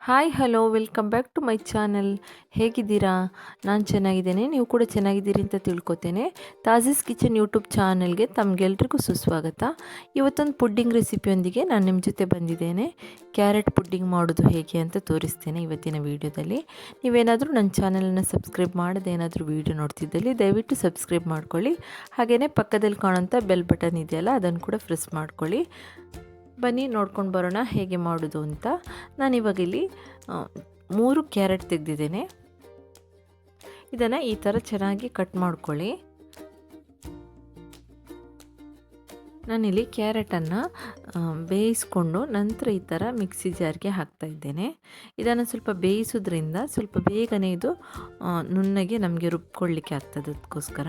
Hi, hello, welcome back to my channel. ಹೇಗಿದ್ದೀರಾ? ನಾನು ಚೆನ್ನಾಗಿದ್ದೇನೆ, ನೀವು ಕೂಡ ಚೆನ್ನಾಗಿದ್ದೀರಿ ಅಂತ ತಿಳ್ಕೊತೇನೆ. ತಾಜಿಸ್ ಕಿಚನ್ ಯೂಟ್ಯೂಬ್ ಚಾನಲ್ಗೆ ತಮಗೆಲ್ರಿಗೂ ಸುಸ್ವಾಗತ. ಇವತ್ತೊಂದು ಪುಡ್ಡಿಂಗ್ ರೆಸಿಪಿಯೊಂದಿಗೆ ನಾನು ನಿಮ್ಮ ಜೊತೆ ಬಂದಿದ್ದೇನೆ. ಕ್ಯಾರೆಟ್ ಪುಡ್ಡಿಂಗ್ ಮಾಡೋದು ಹೇಗೆ ಅಂತ ತೋರಿಸ್ತೇನೆ ಇವತ್ತಿನ ವೀಡಿಯೋದಲ್ಲಿ. ನೀವೇನಾದರೂ ನನ್ನ ಚಾನಲನ್ನು ಸಬ್ಸ್ಕ್ರೈಬ್ ಮಾಡದೆ ಏನಾದರೂ ವೀಡಿಯೋ ನೋಡ್ತಿದ್ದಲ್ಲಿ ದಯವಿಟ್ಟು ಸಬ್ಸ್ಕ್ರೈಬ್ ಮಾಡ್ಕೊಳ್ಳಿ. ಹಾಗೆಯೇ ಪಕ್ಕದಲ್ಲಿ ಕಾಣೋಂಥ ಬೆಲ್ ಬಟನ್ ಇದೆಯಲ್ಲ, ಅದನ್ನು ಕೂಡ ಪ್ರೆಸ್ ಮಾಡ್ಕೊಳ್ಳಿ. ಬನ್ನಿ ನೋಡ್ಕೊಂಡು ಬರೋಣ ಹೇಗೆ ಮಾಡೋದು ಅಂತ. ನಾನಿವಾಗ ಇಲ್ಲಿ ಮೂರು ಕ್ಯಾರೆಟ್ ತೆಗೆದಿದ್ದೇನೆ. ಇದನ್ನು ಈ ಥರ ಚೆನ್ನಾಗಿ ಕಟ್ ಮಾಡ್ಕೊಳ್ಳಿ. ನಾನಿಲ್ಲಿ ಕ್ಯಾರೆಟನ್ನು ಬೇಯಿಸ್ಕೊಂಡು ನಂತರ ಈ ಥರ ಮಿಕ್ಸಿ ಜಾರ್ಗೆ ಹಾಕ್ತಾ ಇದ್ದೇನೆ. ಇದನ್ನು ಸ್ವಲ್ಪ ಬೇಯಿಸೋದ್ರಿಂದ ಸ್ವಲ್ಪ ಬೇಗನೆ ಇದು ನುಣ್ಣಗೆ ನಮಗೆ ರುಬ್ಕೊಳ್ಳಿಕ್ಕೆ ಆಗ್ತದೆ ಅದಕ್ಕೋಸ್ಕರ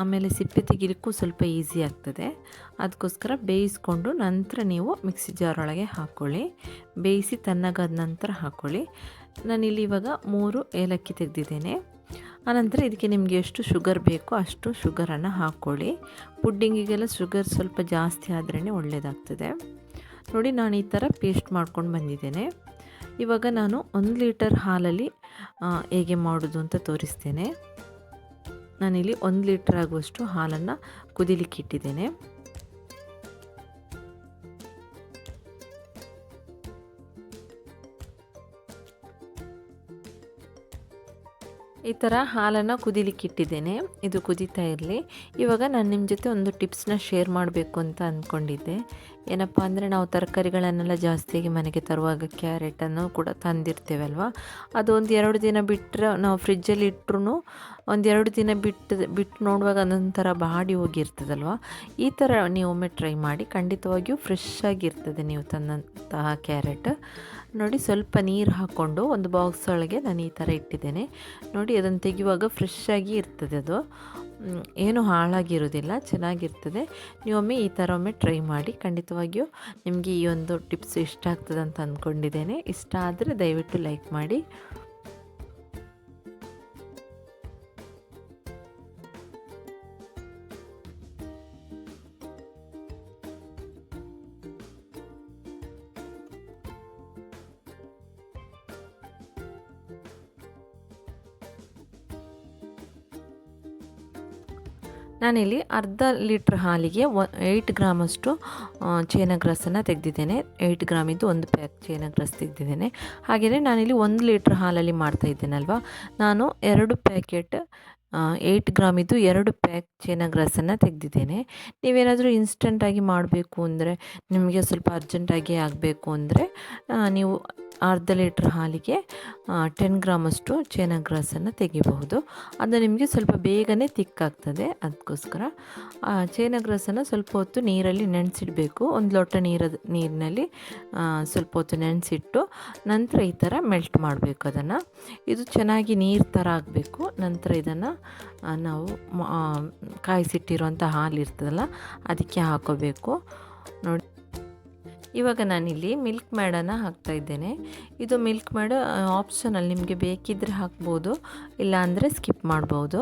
ಆಮೇಲೆ ಸಿಪ್ಪೆ ತೆಗಿಲಿಕ್ಕೂ ಸ್ವಲ್ಪ ಈಸಿ ಆಗ್ತದೆ. ಅದಕ್ಕೋಸ್ಕರ ಬೇಯಿಸ್ಕೊಂಡು ನಂತರ ನೀವು ಮಿಕ್ಸಿ ಜಾರ್ ಒಳಗೆ ಹಾಕ್ಕೊಳ್ಳಿ ಬೇಯಿಸಿ ತಣ್ಣಗಾದ ನಂತರ ಹಾಕ್ಕೊಳ್ಳಿ ನಾನಿಲ್ಲಿ ಇವಾಗ ಮೂರು ಏಲಕ್ಕಿ ತೆಗೆದಿದ್ದೇನೆ. ಆನಂತರ ಇದಕ್ಕೆ ನಿಮಗೆ ಎಷ್ಟು ಶುಗರ್ ಬೇಕೋ ಅಷ್ಟು ಶುಗರನ್ನು ಹಾಕ್ಕೊಳ್ಳಿ ಪುಡ್ಡಿಂಗಿಗೆಲ್ಲ ಶುಗರ್ ಸ್ವಲ್ಪ ಜಾಸ್ತಿ ಆದ್ರೇ ಒಳ್ಳೆಯದಾಗ್ತದೆ ನೋಡಿ, ನಾನು ಈ ಥರ ಪೇಸ್ಟ್ ಮಾಡ್ಕೊಂಡು ಬಂದಿದ್ದೇನೆ. ಇವಾಗ ನಾನು ಒಂದು ಲೀಟರ್ ಹಾಲಲ್ಲಿ ಹೇಗೆ ಮಾಡೋದು ಅಂತ ತೋರಿಸ್ತೇನೆ. ನಾನಿಲ್ಲಿ ಒಂದು ಲೀಟ್ರ್ ಆಗುವಷ್ಟು ಹಾಲನ್ನು ಕುದಿಲಿಕ್ಕೆ ಇಟ್ಟಿದ್ದೇನೆ. ಈ ಥರ ಹಾಲನ್ನು ಕುದಿಲಿಕ್ಕೆ ಇಟ್ಟಿದ್ದೇನೆ. ಇದು ಕುದೀತಾ ಇರಲಿ. ಇವಾಗ ನಾನು ನಿಮ್ಮ ಜೊತೆ ಒಂದು ಟಿಪ್ಸ್ನ ಶೇರ್ ಮಾಡಬೇಕು ಅಂತ ಅಂದ್ಕೊಂಡಿದ್ದೆ ಏನಪ್ಪ ಅಂದರೆ ನಾವು ತರಕಾರಿಗಳನ್ನೆಲ್ಲ ಜಾಸ್ತಿಯಾಗಿ ಮನೆಗೆ ತರುವಾಗ ಕ್ಯಾರೆಟನ್ನು ಕೂಡ ತಂದಿರ್ತೇವಲ್ವ? ಅದು ಒಂದು ಎರಡು ದಿನ ಬಿಟ್ಟರೆ ನಾವು ಫ್ರಿಜ್ಜಲ್ಲಿ ಇಟ್ಟರು ಒಂದೆರಡು ದಿನ ಬಿಟ್ಟು ಬಿಟ್ಟು ನೋಡುವಾಗ ಅದೊಂಥರ ಬಾಡಿ ಹೋಗಿರ್ತದಲ್ವ? ಈ ಥರ ನೀವು ಒಮ್ಮೆ ಟ್ರೈ ಮಾಡಿ ಖಂಡಿತವಾಗಿಯೂ ಫ್ರೆಶ್ ಆಗಿರ್ತದೆ ನೀವು ತಂದಂತಹ ಕ್ಯಾರೆಟ್ ನೋಡಿ ಸ್ವಲ್ಪ ನೀರು ಹಾಕ್ಕೊಂಡು ಒಂದು ಬಾಕ್ಸ್ ಒಳಗೆ ನಾನು ಈ ಥರ ಇಟ್ಟಿದ್ದೇನೆ. ನೋಡಿ ಅದನ್ನು ತೆಗೆಯುವಾಗ ಫ್ರೆಶ್ ಆಗಿ ಇರ್ತದೆ ಅದು. ಏನು ಹಾಳಾಗಿರೋದಿಲ್ಲ ಚೆನ್ನಾಗಿರ್ತದೆ. ನೀವೊಮ್ಮೆ ಈ ಥರ ಒಮ್ಮೆ ಟ್ರೈ ಮಾಡಿ ಖಂಡಿತವಾಗಿಯೂ ನಿಮಗೆ ಈ ಒಂದು ಟಿಪ್ಸ್ ಇಷ್ಟ ಆಗ್ತದೆ ಅಂತ ಅಂದ್ಕೊಂಡಿದ್ದೇನೆ. ಇಷ್ಟ ಆದರೆ ದಯವಿಟ್ಟು ಲೈಕ್ ಮಾಡಿ. ನಾನಿಲ್ಲಿ ಅರ್ಧ ಲೀಟ್ರ್ ಹಾಲಿಗೆ ಒ ಏಯ್ಟ್ ಗ್ರಾಮಷ್ಟು ಚೇನಗ್ರಾಸನ್ನು ತೆಗೆದಿದ್ದೇನೆ. ಏಯ್ಟ್ ಗ್ರಾಮಿದ್ದು ಒಂದು ಪ್ಯಾಕ್ ಚೇನಗ್ರಸ್ ತೆಗೆದಿದ್ದೇನೆ. ಹಾಗೆಯೇ ನಾನಿಲ್ಲಿ ಒಂದು ಲೀಟ್ರ್ ಹಾಲಲ್ಲಿ ಮಾಡ್ತಾ ಇದ್ದೇನಲ್ವ? ನಾನು ಎರಡು ಪ್ಯಾಕೆಟ್ ಏಯ್ಟ್ ಗ್ರಾಮಿದ್ದು ಎರಡು ಪ್ಯಾಕ್ ಚೇನಾಗ್ರಾಸನ್ನು ತೆಗೆದಿದ್ದೇನೆ. ನೀವೇನಾದರೂ ಇನ್ಸ್ಟಂಟಾಗಿ ಮಾಡಬೇಕು ಅಂದರೆ, ನಿಮಗೆ ಸ್ವಲ್ಪ ಅರ್ಜೆಂಟಾಗಿ ಆಗಬೇಕು ಅಂದರೆ ನೀವು ಅರ್ಧ ಲೀಟ್ರ್ ಹಾಲಿಗೆ ಟೆನ್ ಗ್ರಾಮಷ್ಟು ಚೇನಾಗ್ರಾಸನ್ನು ತೆಗಿಬಹುದು. ಅದು ನಿಮಗೆ ಸ್ವಲ್ಪ ಬೇಗನೆ ತಿಕ್ಕಾಗ್ತದೆ ಅದಕ್ಕೋಸ್ಕರ ಚೇನಗ್ರಾಸನ್ನು ಸ್ವಲ್ಪ ಹೊತ್ತು ನೀರಲ್ಲಿ ನೆನೆಸಿಡಬೇಕು. ಒಂದು ಲೋಟ ನೀರ ನೀರಿನಲ್ಲಿ ಸ್ವಲ್ಪ ಹೊತ್ತು ನೆನೆಸಿಟ್ಟು ನಂತರ ಈ ಥರ ಮೆಲ್ಟ್ ಮಾಡಬೇಕು ಅದನ್ನು. ಇದು ಚೆನ್ನಾಗಿ ನೀರು ಥರ ಆಗಬೇಕು. ನಂತರ ಇದನ್ನು ನಾವು ಕಾಯಿಸಿಟ್ಟಿರುವಂಥ ಹಾಲು ಇರ್ತದಲ್ಲ, ಅದಕ್ಕೆ ಹಾಕೋಬೇಕು. ನೋಡಿ, ಇವಾಗ ನಾನಿಲ್ಲಿ ಮಿಲ್ಕ್ ಮ್ಯಾಡನ್ನು ಹಾಕ್ತಾ ಇದ್ದೇನೆ. ಇದು ಮಿಲ್ಕ್ ಮ್ಯಾಡ್ ಆಪ್ಷನಲ್ ನಿಮಗೆ ಬೇಕಿದ್ದರೆ ಹಾಕ್ಬೋದು, ಇಲ್ಲಾಂದರೆ ಸ್ಕಿಪ್ ಮಾಡ್ಬೋದು.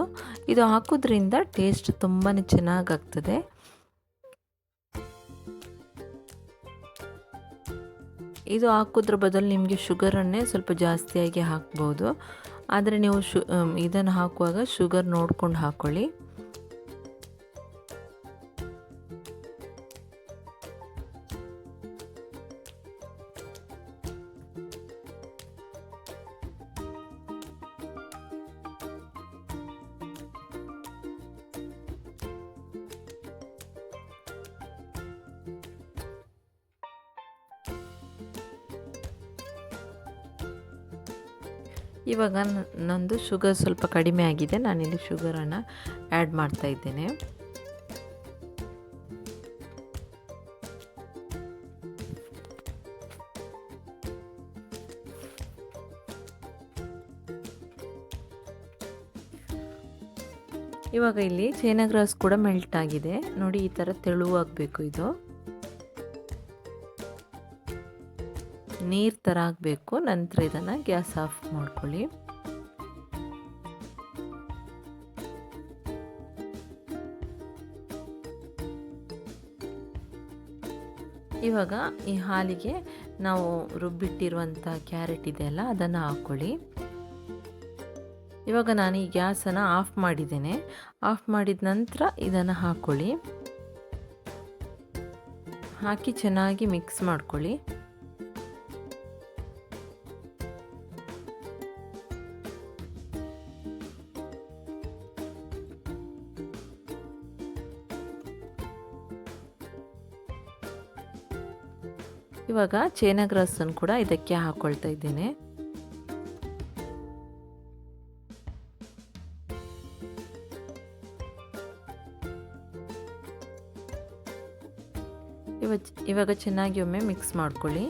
ಇದು ಹಾಕೋದ್ರಿಂದ ಟೇಸ್ಟ್ ತುಂಬಾ ಚೆನ್ನಾಗಾಗ್ತದೆ. ಇದು ಹಾಕೋದ್ರ ಬದಲು ನಿಮಗೆ ಶುಗರನ್ನೇ ಸ್ವಲ್ಪ ಜಾಸ್ತಿಯಾಗಿ ಹಾಕ್ಬೋದು. ಆದರೆ ನೀವು ಶು ಇದನ್ನು ಹಾಕುವಾಗ ಶುಗರ್ ನೋಡ್ಕೊಂಡು ಹಾಕ್ಕೊಳ್ಳಿ ಇವಾಗ ನಂದು ಶುಗರ್ ಸ್ವಲ್ಪ ಕಡಿಮೆ ಆಗಿದೆ. ನಾನಿಲ್ಲಿ ಶುಗರನ್ನು ಆ್ಯಡ್ ಮಾಡ್ತಾ ಇದ್ದೇನೆ. ಇವಾಗ ಇಲ್ಲಿ ಚೈನಾಗ್ರಾಸ್ ಕೂಡ ಮೆಲ್ಟ್ ಆಗಿದೆ. ನೋಡಿ, ಈ ಥರ ತೆಳುವಾಗಬೇಕು ಇದು. ನೀರು ಥರ ಆಗಬೇಕು. ನಂತರ ಇದನ್ನು ಗ್ಯಾಸ್ ಆಫ್ ಮಾಡ್ಕೊಳ್ಳಿ. ಇವಾಗ ಈ ಹಾಲಿಗೆ ನಾವು ರುಬ್ಬಿಟ್ಟಿರುವಂಥ ಕ್ಯಾರೆಟ್ ಇದೆಯಲ್ಲ, ಅದನ್ನು ಹಾಕ್ಕೊಳ್ಳಿ ಇವಾಗ ನಾನು ಈ ಗ್ಯಾಸನ್ನು ಆಫ್ ಮಾಡಿದ್ದೇನೆ. ಆಫ್ ಮಾಡಿದ ನಂತರ ಇದನ್ನು ಹಾಕ್ಕೊಳ್ಳಿ ಹಾಕಿ ಚೆನ್ನಾಗಿ ಮಿಕ್ಸ್ ಮಾಡ್ಕೊಳ್ಳಿ. ಇವಾಗ ಚೇನಗ್ರಾಸನ್ನು ಕೂಡ ಇದಕ್ಕೆ ಹಾಕ್ಕೊಳ್ತಾ ಇದ್ದೇನೆ. ಇವಾಗ ಚೆನ್ನಾಗಿ ಒಮ್ಮೆ ಮಿಕ್ಸ್ ಮಾಡ್ಕೊಳ್ಳಿ.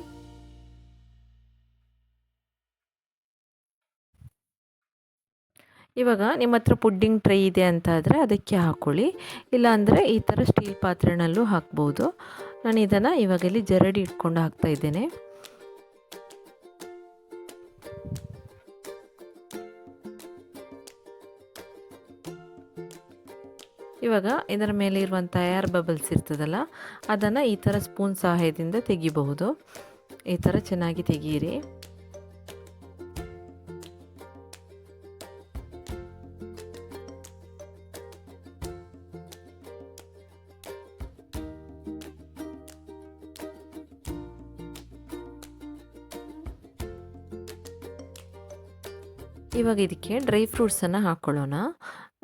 ಇವಾಗ ನಿಮ್ಮ ಹತ್ರ ಪುಡ್ಡಿಂಗ್ ಟ್ರೈ ಇದೆ ಅಂತ ಆದರೆ ಅದಕ್ಕೆ ಹಾಕ್ಕೊಳ್ಳಿ ಇಲ್ಲಾಂದರೆ ಈ ಥರ ಸ್ಟೀಲ್ ಪಾತ್ರೆನಲ್ಲೂ ಹಾಕ್ಬೋದು. ನಾನು ಇದನ್ನು ಇವಾಗ ಇಲ್ಲಿ ಜರಡಿ ಇಟ್ಕೊಂಡು ಹಾಕ್ತಾ ಇದ್ದೇನೆ. ಇವಾಗ ಇದರ ಮೇಲೆ ಇರುವಂಥ ಏರ್ ಬಬಲ್ಸ್ ಇರ್ತದಲ್ಲ, ಅದನ್ನು ಈ ಥರ ಸ್ಪೂನ್ ಸಹಾಯದಿಂದ ತೆಗಿಬಹುದು. ಈ ಥರ ಚೆನ್ನಾಗಿ ತೆಗೀರಿ. ಇವಾಗ ಇದಕ್ಕೆ ಡ್ರೈ ಫ್ರೂಟ್ಸನ್ನು ಹಾಕ್ಕೊಳ್ಳೋಣ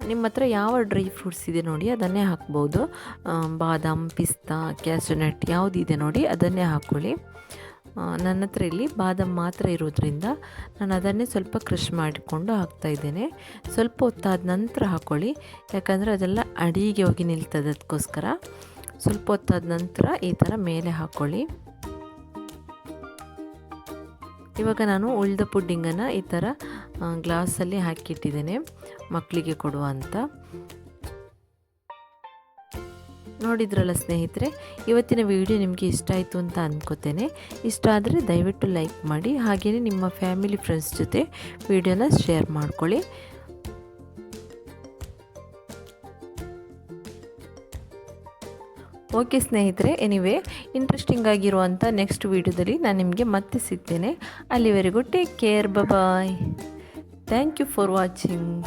ನಿಮ್ಮ ಹತ್ರ ಯಾವ ಡ್ರೈ ಫ್ರೂಟ್ಸ್ ಇದೆ ನೋಡಿ, ಅದನ್ನೇ ಹಾಕ್ಬೋದು. ಬಾದಾಮ್, ಪಿಸ್ತಾ ಕ್ಯಾಶುನಟ್ ಯಾವುದಿದೆ ನೋಡಿ, ಅದನ್ನೇ ಹಾಕ್ಕೊಳ್ಳಿ ನನ್ನ ಹತ್ರ ಇಲ್ಲಿ ಬಾದಾಮ್ ಮಾತ್ರ ಇರೋದ್ರಿಂದ ನಾನು ಅದನ್ನೇ ಸ್ವಲ್ಪ ಕ್ರಷ್ ಮಾಡಿಕೊಂಡು ಹಾಕ್ತಾಯಿದ್ದೇನೆ ಸ್ವಲ್ಪ ಹೊತ್ತಾದ ನಂತರ ಹಾಕ್ಕೊಳ್ಳಿ ಯಾಕಂದರೆ ಅದೆಲ್ಲ ಅಡಿಗೆ ಹೋಗಿ ನಿಲ್ತದೆ ಅದಕ್ಕೋಸ್ಕರ. ಸ್ವಲ್ಪ ಹೊತ್ತಾದ ನಂತರ ಈ ಥರ ಮೇಲೆ ಹಾಕ್ಕೊಳ್ಳಿ ಇವಾಗ ನಾನು ಉಳಿದ ಪುಡ್ಡಿಂಗನ್ನು ಈ ಥರ ಗ್ಲಾಸಲ್ಲಿ ಹಾಕಿಟ್ಟಿದ್ದೇನೆ, ಮಕ್ಕಳಿಗೆ ಕೊಡುವ ನೋಡಿದ್ರಲ್ಲ ಸ್ನೇಹಿತರೆ, ಇವತ್ತಿನ ವಿಡಿಯೋ ನಿಮಗೆ ಇಷ್ಟ ಆಯಿತು ಅಂತ ಅಂದ್ಕೋತೇನೆ ಇಷ್ಟ ಆದರೆ ದಯವಿಟ್ಟು ಲೈಕ್ ಮಾಡಿ, ಹಾಗೆಯೇ ನಿಮ್ಮ ಫ್ಯಾಮಿಲಿ ಫ್ರೆಂಡ್ಸ್ ಜೊತೆ ವಿಡಿಯೋನ ಶೇರ್ ಮಾಡ್ಕೊಳ್ಳಿ. ಓಕೆ ಸ್ನೇಹಿತರೆ ಎನಿವೆ ಇಂಟ್ರೆಸ್ಟಿಂಗ್ ಆಗಿರುವಂಥ ನೆಕ್ಸ್ಟ್ ವೀಡಿಯೋದಲ್ಲಿ ನಾನು ನಿಮಗೆ ಮತ್ತೆ ಸಿಗ್ತೇನೆ. ಅಲ್ಲಿವರೆಗೂ take care bye thank you for watching